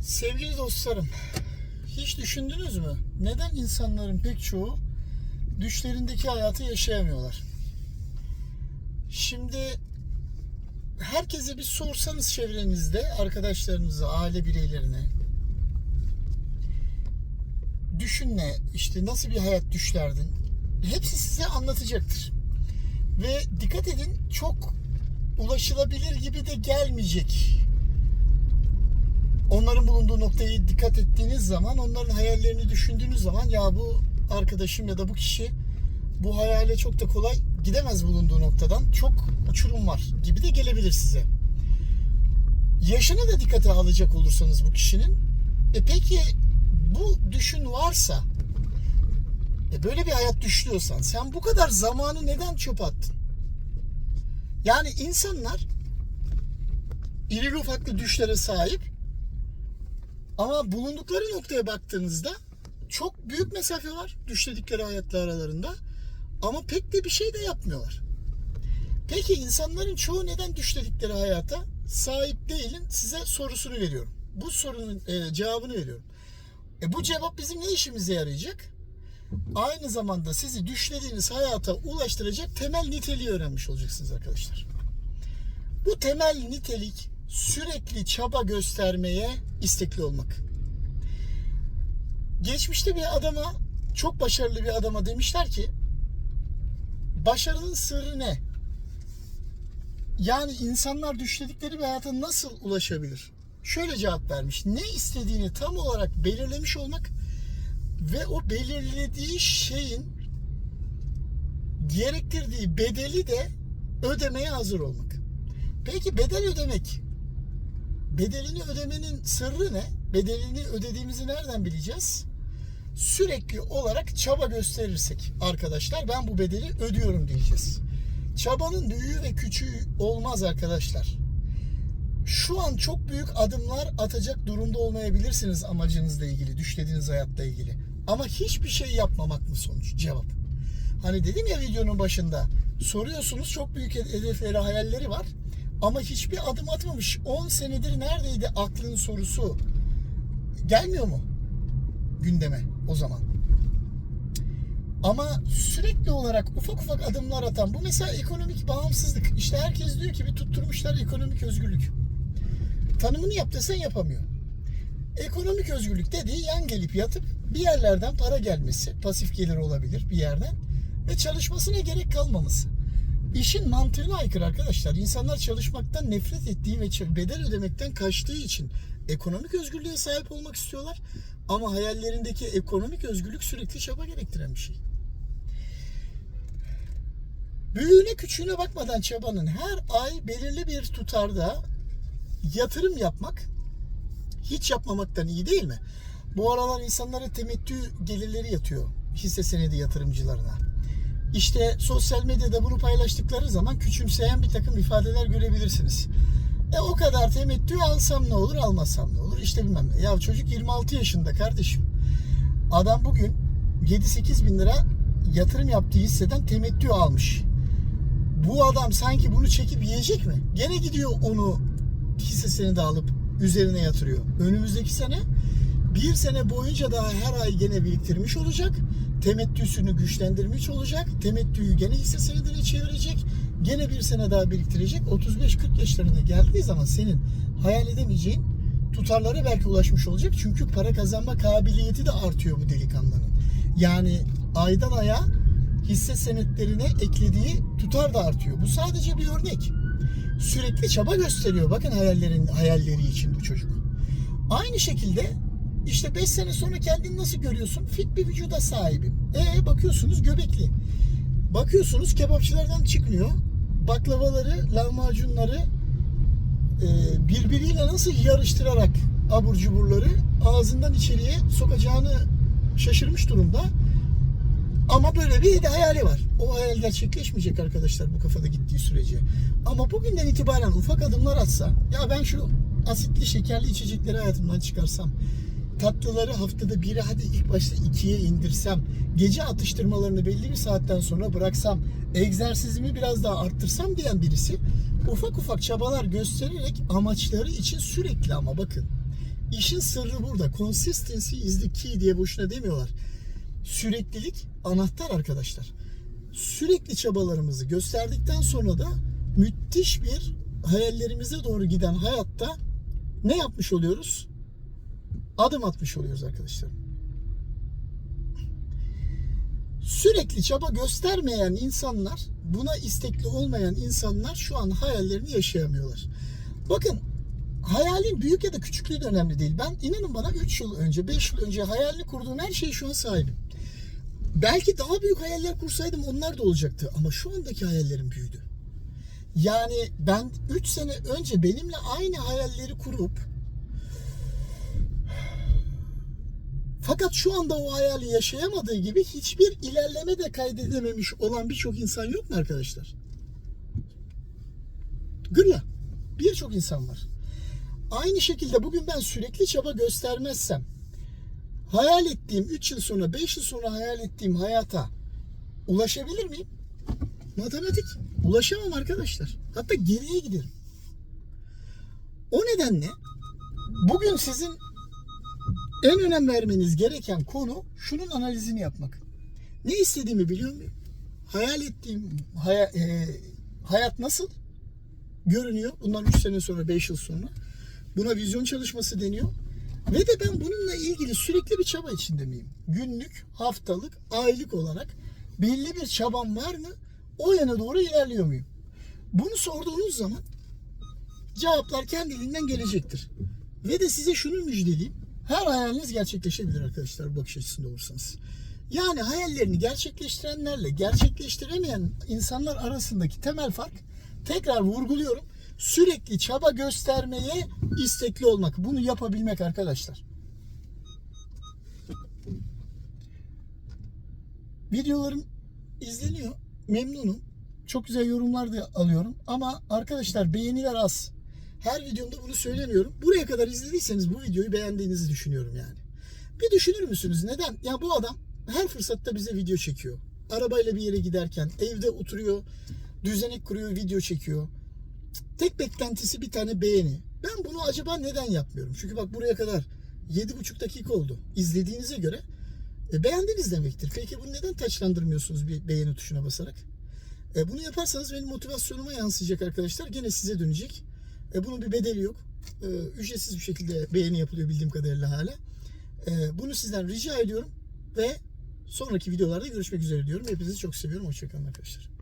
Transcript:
Sevgili dostlarım, hiç düşündünüz mü? Neden insanların pek çoğu düşlerindeki hayatı yaşayamıyorlar? Şimdi herkese bir sorsanız çevrenizde, arkadaşlarınıza, aile bireylerine düşün ne, işte nasıl bir hayat düşlerdin? Hepsi size anlatacaktır. Ve dikkat edin çok ulaşılabilir gibi de gelmeyecek noktayı dikkat ettiğiniz zaman, onların hayallerini düşündüğünüz zaman ya bu arkadaşım ya da bu kişi bu hayale çok da kolay gidemez bulunduğu noktadan. Çok uçurum var gibi de gelebilir size. Yaşını da dikkate alacak olursanız bu kişinin e peki bu düşün varsa e böyle bir hayat düşlüyorsan sen bu kadar zamanı neden çöp attın? Yani insanlar irili ufaklı düşlere sahip ama bulundukları noktaya baktığınızda çok büyük mesafe var düşledikleri hayatla aralarında. Ama pek de bir şey de yapmıyorlar. Peki insanların çoğu neden düşledikleri hayata sahip değilin size sorusunu veriyorum. Bu sorunun e, cevabını veriyorum. E, bu cevap bizim ne işimize yarayacak? Aynı zamanda sizi düşlediğiniz hayata ulaştıracak temel niteliği öğrenmiş olacaksınız arkadaşlar. Bu temel nitelik sürekli çaba göstermeye istekli olmak. Geçmişte bir adama, çok başarılı bir adama demişler ki başarının sırrı ne? Yani insanlar düşledikleri bir hayata nasıl ulaşabilir? Şöyle cevap vermiş. Ne istediğini tam olarak belirlemiş olmak ve o belirlediği şeyin gerektirdiği bedeli de ödemeye hazır olmak. Peki bedel ödemek bedelini ödemenin sırrı ne? Bedelini ödediğimizi nereden bileceğiz? Sürekli olarak çaba gösterirsek arkadaşlar ben bu bedeli ödüyorum diyeceğiz. Çabanın büyüğü ve küçüğü olmaz arkadaşlar. Şu an çok büyük adımlar atacak durumda olmayabilirsiniz amacınızla ilgili, düşlediğiniz hayatla ilgili. Ama hiçbir şey yapmamak mı sonuç? Cevap. Hani dedim ya videonun başında soruyorsunuz çok büyük hedefleri, hayalleri var. Ama hiçbir adım atmamış. 10 senedir neredeydi aklın sorusu? Gelmiyor mu gündeme o zaman? Ama sürekli olarak ufak ufak adımlar atan bu mesela ekonomik bağımsızlık. İşte herkes diyor ki bir tutturmuşlar ekonomik özgürlük. Tanımını yap desen yapamıyor. Ekonomik özgürlük dediği yan gelip yatıp bir yerlerden para gelmesi, pasif gelir olabilir bir yerden ve çalışmasına gerek kalmaması. İşin mantığına aykırı arkadaşlar. İnsanlar çalışmaktan nefret ettiği ve bedel ödemekten kaçtığı için ekonomik özgürlüğe sahip olmak istiyorlar. Ama hayallerindeki ekonomik özgürlük sürekli çaba gerektiren bir şey. Büyüğüne küçüğüne bakmadan çabanın her ay belirli bir tutarda yatırım yapmak hiç yapmamaktan iyi değil mi? Bu aralar insanlara temettü gelirleri yatıyor hisse senedi yatırımcılarına. İşte sosyal medyada bunu paylaştıkları zaman küçümseyen bir takım ifadeler görebilirsiniz. E o kadar temettü alsam ne olur almasam ne olur işte bilmem ne. Ya çocuk 26 yaşında kardeşim. Adam bugün 7-8 bin lira yatırım yaptığı hisseden temettü almış. Bu adam sanki bunu çekip yiyecek mi? Gene gidiyor onu hissesini de alıp üzerine yatırıyor. Önümüzdeki sene bir sene boyunca daha her ay gene biriktirmiş olacak. Temettüsünü güçlendirmiş olacak. Temettüyü gene hisse senedine çevirecek. Gene bir sene daha biriktirecek. 35-40 yaşlarına geldiği zaman senin hayal edemeyeceğin tutarlara belki ulaşmış olacak. Çünkü para kazanma kabiliyeti de artıyor bu delikanlının. Yani aydan aya hisse senetlerine eklediği tutar da artıyor. Bu sadece bir örnek. Sürekli çaba gösteriyor. Bakın hayallerin hayalleri için bu çocuk. Aynı şekilde işte 5 sene sonra kendini nasıl görüyorsun? Fit bir vücuda sahibim. E bakıyorsunuz göbekli. Bakıyorsunuz kebapçılardan çıkmıyor. Baklavaları, lahmacunları e, birbiriyle nasıl yarıştırarak abur cuburları ağzından içeriye sokacağını şaşırmış durumda. Ama böyle bir de hayali var. O hayal gerçekleşmeyecek arkadaşlar bu kafada gittiği sürece. Ama bugünden itibaren ufak adımlar atsa, ya ben şu asitli şekerli içecekleri hayatımdan çıkarsam, tatlıları haftada biri hadi ilk başta ikiye indirsem, gece atıştırmalarını belli bir saatten sonra bıraksam, egzersizimi biraz daha arttırsam diyen birisi ufak ufak çabalar göstererek amaçları için sürekli ama bakın İşin sırrı burada. Consistency is the key diye boşuna demiyorlar. Süreklilik anahtar arkadaşlar. Sürekli çabalarımızı gösterdikten sonra da müthiş bir hayallerimize doğru giden hayatta ne yapmış oluyoruz? Adım atmış oluyoruz arkadaşlar. Sürekli çaba göstermeyen insanlar, buna istekli olmayan insanlar şu an hayallerini yaşayamıyorlar. Bakın hayalin büyük ya da küçüklüğü de önemli değil. Ben inanın bana 3 yıl önce, 5 yıl önce hayalini kurduğum her şeyi şu an sahibim. Belki daha büyük hayaller kursaydım onlar da olacaktı ama şu andaki hayallerim büyüdü. Yani ben 3 sene önce benimle aynı hayalleri kurup fakat şu anda o hayali yaşayamadığı gibi hiçbir ilerleme de kaydedememiş olan birçok insan yok mu arkadaşlar? Gırla. Birçok insan var. Aynı şekilde bugün ben sürekli çaba göstermezsem hayal ettiğim 3 yıl sonra 5 yıl sonra hayal ettiğim hayata ulaşabilir miyim? Matematik. Ulaşamam arkadaşlar. Hatta geriye giderim. O nedenle bugün sizin en önem vermeniz gereken konu şunun analizini yapmak. Ne istediğimi biliyor muyum? Hayal ettiğim haya- e, hayat nasıl görünüyor? Bundan 3 sene sonra, 5 yıl sonra. Buna vizyon çalışması deniyor. Ve de ben bununla ilgili sürekli bir çaba içinde miyim? Günlük, haftalık, aylık olarak belli bir çabam var mı? O yana doğru ilerliyor muyum? Bunu sorduğunuz zaman cevaplar kendiliğinden gelecektir. Ve de size şunu müjdeleyeyim. Her hayaliniz gerçekleşebilir arkadaşlar bakış açısında olursanız. Yani hayallerini gerçekleştirenlerle gerçekleştiremeyen insanlar arasındaki temel fark tekrar vurguluyorum. Sürekli çaba göstermeye istekli olmak. Bunu yapabilmek arkadaşlar. Videolarım izleniyor. Memnunum. Çok güzel yorumlar da alıyorum. Ama arkadaşlar beğeniler az. Her videomda bunu söylemiyorum. Buraya kadar izlediyseniz bu videoyu beğendiğinizi düşünüyorum yani. Bir düşünür müsünüz? Neden? Ya bu adam her fırsatta bize video çekiyor. Arabayla bir yere giderken evde oturuyor, düzenek kuruyor, video çekiyor. Tek beklentisi bir tane beğeni. Ben bunu acaba neden yapmıyorum? Çünkü bak buraya kadar 7,5 dakika oldu. İzlediğinize göre e, beğendiniz demektir. Peki bunu neden taçlandırmıyorsunuz bir beğeni tuşuna basarak? E, bunu yaparsanız benim motivasyonuma yansıyacak arkadaşlar. Gene size dönecek. E, bunun bir bedeli yok. E, ücretsiz bir şekilde beğeni yapılıyor bildiğim kadarıyla hala. E, bunu sizden rica ediyorum ve sonraki videolarda görüşmek üzere diyorum. Hepinizi çok seviyorum. Hoşçakalın arkadaşlar.